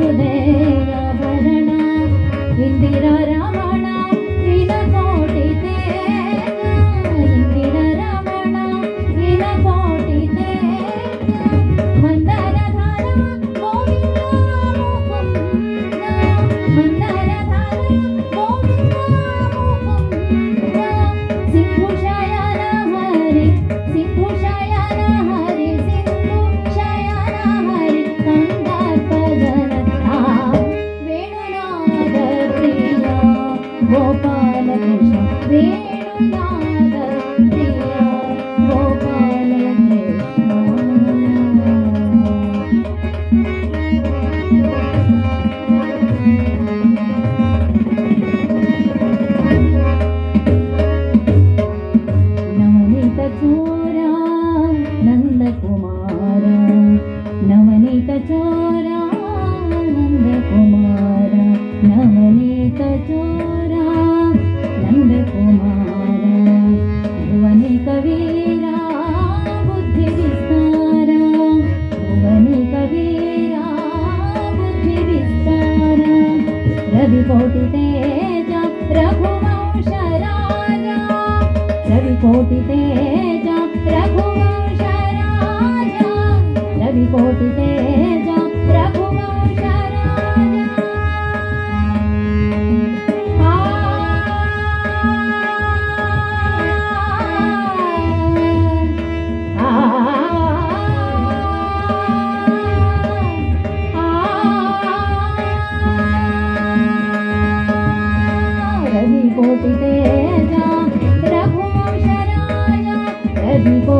ഹൃദയാഭരണ ഇന്ദിരാരാമ రవికోటి Teja Raghuvamsha Raja రవికోటి Teja Raghuvamsha Raja రవికోటి Teja Raghuvamsha Raja Heaven.